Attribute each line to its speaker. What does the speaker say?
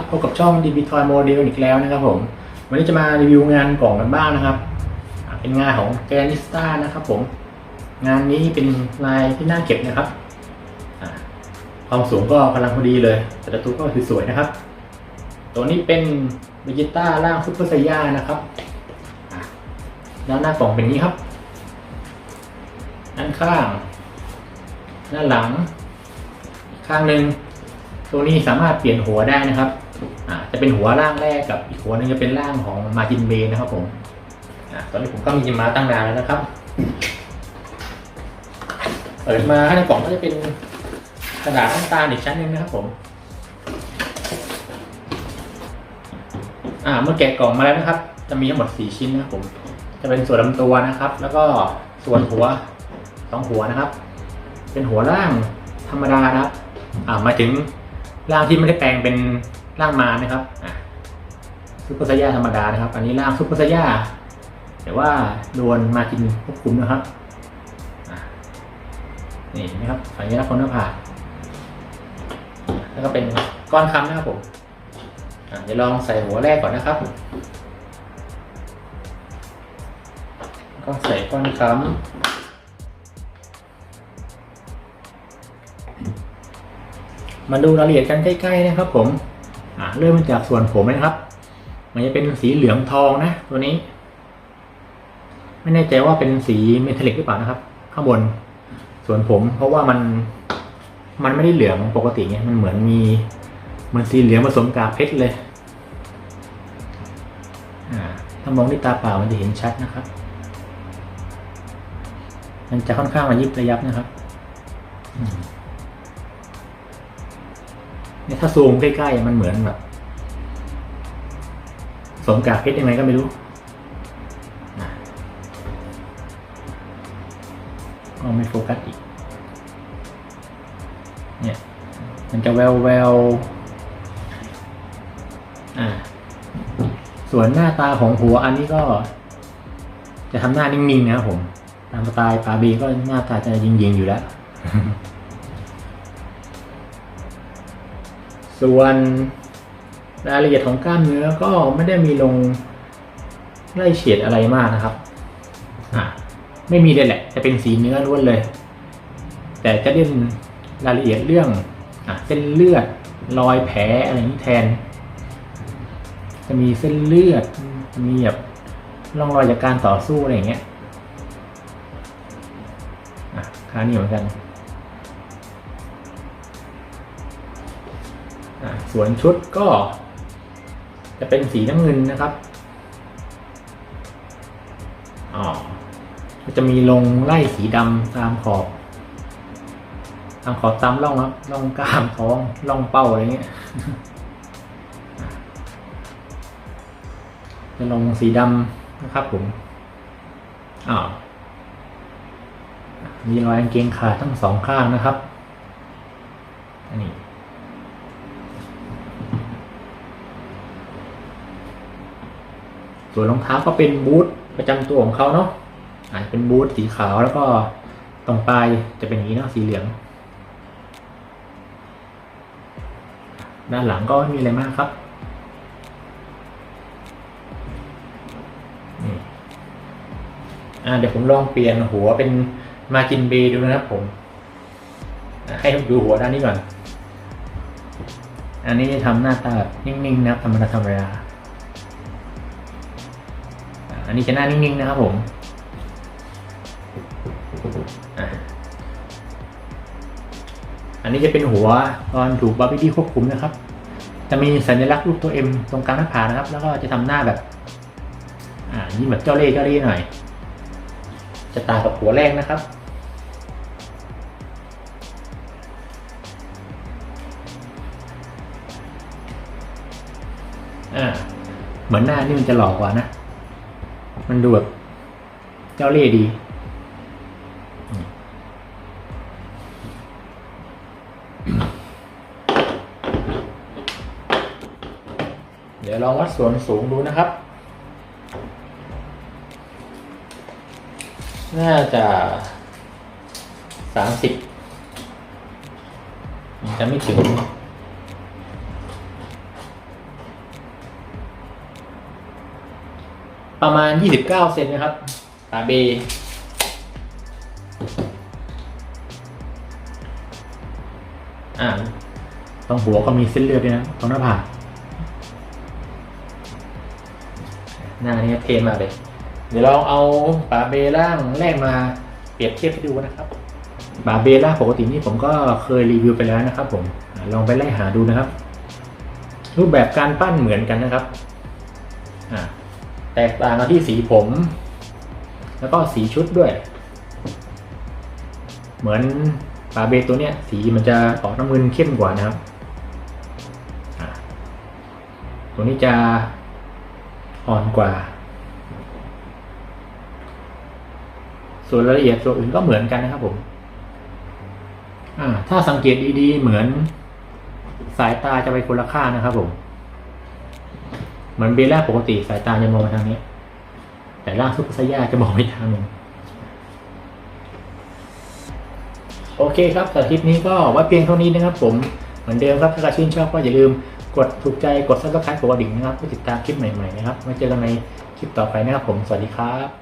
Speaker 1: ครับพบกับช่อง DB Toy Model อีกแล้วนะครับผมวันนี้จะมารีวิวงานกล่องกันบ้างนะครับ เป็นงานของแกนิสตานะครับผม งานนี้เป็นลายที่น่าเก็บนะครับความสูงก็กำลังพอดีเลย แต่ละตัวก็คือสวยนะครับ ตัวนี้เป็นเ e จิต้าร่างซุปเปอร์ไซย่านะครับด้านหน้ากล่องเป็นนี้ครับด้านข้างด้านหลัง ข้างหนึ่งตัวนี้สามารถเปลี่ยนหัวได้นะครับ จะเป็นหัวร่างแรกกับอีกหัวหนึงจะเป็นร่างของมาจินเบนะครับผมอตอนนี้ผมก็มีมาตั้งนานแล้วนะครับ เปิดมาข้างในกล่องก็จะเป็นกระดาษน้ำตาลอีกชั้นหนึ่งนะครับผม อ่า เมื่อแกะกล่องมาแล้วนะครับ จะมีทั้งหมดสี่ชิ้นนะครับผม จะเป็นส่วนลำตัวนะครับ แล้วก็ส่วนหัวสองหัวนะครับ เป็นหัวร่างธรรมดานะครับ อ่า มาถึงร่างที่ไม่ได้แปลงเป็น ร่างมานะครับซุปเปอร์ไซย่าธรรมดานะครับ อันนี้ร่างซุปเปอร์ไซย่าแต่ว่าโดนมากินควบคุมนะครับนี่นะครับสัญลักษณ์คนหน้าผากแล้วก็เป็นก้อนคำนะครับผมเดี๋ยวลองใส่หัวแรกก่อนนะครับก็ใส่ก้อนคำมาดูรายละเอียดกันใกล้ ๆ นะครับผม เริ่มจากส่วนผมนะครับ มันจะเป็นสีเหลืองทองนะตัวนี้ ไม่แน่ใจว่าเป็นสีเมทัลลิกหรือเปล่านะครับ ข้างบน ส่วนผมเพราะว่ามันมันไม่ได้เหลืองปกติไงมันเหมือนมีเหมันสีเหลืองผสมกากเพชรเลยอ่าถ้ามองด้วยตาเปล่ามันจะเห็นชัดนะครับ มันจะค่อนข้างระยิบระยับนะครับเนี่ยถ้าซูมใกล้ๆมันเหมือนแบบ มกากเพชรยังไงก็ไม่รู้อะก็ไม่โฟกัสอีก เนี่ย มันจะแววแววอ่า ส่วนหน้าตาของหัวอันนี้ก็ จะทำหน้านิ่งๆนะครับผม ตามสไตล์ปาเบก็หน้าตาจะยิงๆอยู่แล้ว ส่วน รายละเอียดของกล้ามเนื้อก็ไม่ได้มีลงไล่เฉดอะไรมากนะครับอะไม่มีเลยแหละ จะเป็นสีเนื้อล้วนเลย แต่จะเล่นรายละเอียดเรื่องอะเส้นเลือดรอยแผลอะไรอย่างนี้แทน จะมีเส้นเลือด มีแบบร่องรอยจากการต่อสู้อะไรอย่างเงี้ยอะคานี้เหมือนกันอ่าส่วนชุดก็ จะเป็นสีน้ำเงินนะครับอ๋อจะมีลงไล่สีดำตามขอบตามขอบตามร่องครับร่องกล้ามท้องร่องเป้าอะไรเงี้ยจะลงสีดำนะครับผมอ๋อมีรอยกางเกงขาดทั้งสองข้างนะครับ อันนี้ ส่วนรองเท้าก็เป็นบูทประจำตัวของเขาเนาะอาจจะเป็นบูทสีขาวแล้วก็ตรงปลายจะเป็นอย่างนี้เนาะสีเหลือง ด้านหลังก็ไม่มีอะไรมากครับอ่าเดี๋ยวผมลองเปลี่ยนหัวเป็นมาจินเบดูนะครับผม ให้ดูหัวด้านนี้ก่อน อันนี้จะทำหน้าตาแบบนิ่งๆนะครับธรรมดาธรรมดา อันนี้จะหน้านิ่งๆนะครับผมอันนี้จะเป็นหัวตอนถูกบาร์บี้ที่ควบคุมนะครับ จะมีสัญลักษณ์รูปตัวเอ็มตรงกลางหน้าผากนะครับ แล้วก็จะทำหน้าแบบ อ่ายิ้มแบบเจ้าเล่ห์เจ้าเล่ห์หน่อย จะตากับหัวแรกนะครับ อ่า เหมือนหน้านี่มันจะหลอกกว่านะ มันดูแบบเจ้าเล่ห์ดีเดี๋ยวลองวัดส่วนสูงดูนะครับ น่าจะสามสิบจะไม่ถึง ประมาณ 29 เซนนะครับปลาเบอ่าตรงหัวก็มีเส้นเลือดด้วยนะตรงหน้าผากหน้านี้เทนมากเลย เดี๋ยวเราเอาปลาเบล่างแรกมาเปรียบเทียบให้ดูนะครับปลาเบล่างปกตินี่ผมก็เคยรีวิวไปแล้วนะครับ ผมอ่าลองไปไล่หาดูนะครับ รูปแบบการปั้นเหมือนกันนะครับอ่า แตกต่างกันที่สีผม แล้วก็สีชุดด้วย เหมือนปลาเบตัวเนี้ยสีมันจะออกน้ำเงินเข้มกว่านะครับตัวนี้จะอ่อนกว่า ส่วนรายละเอียดตัวอื่นก็เหมือนกันนะครับผมถ้าสังเกตดีๆเหมือนสายตาจะไปคนละข้างนะครับผม เหมือนเบลล่าปกติสายตาจะมองมาทางนี้ แต่ล่างซุปเปอร์ไซย่าจะมองไปทางนึงโอเคครับสำหรับคลิปนี้ก็ว่าเพียงเท่านี้นะครับ ผมเหมือนเดิมครับถ้าใครชื่นชอบก็อย่าลืมกดถูกใจกดซับสไครต์กดกระดิ่งนะครับเพื่อติดตามคลิปใหม่ๆนะครับไว้เจอกันในคลิปต่อไปนะครับผมสวัสดีครับ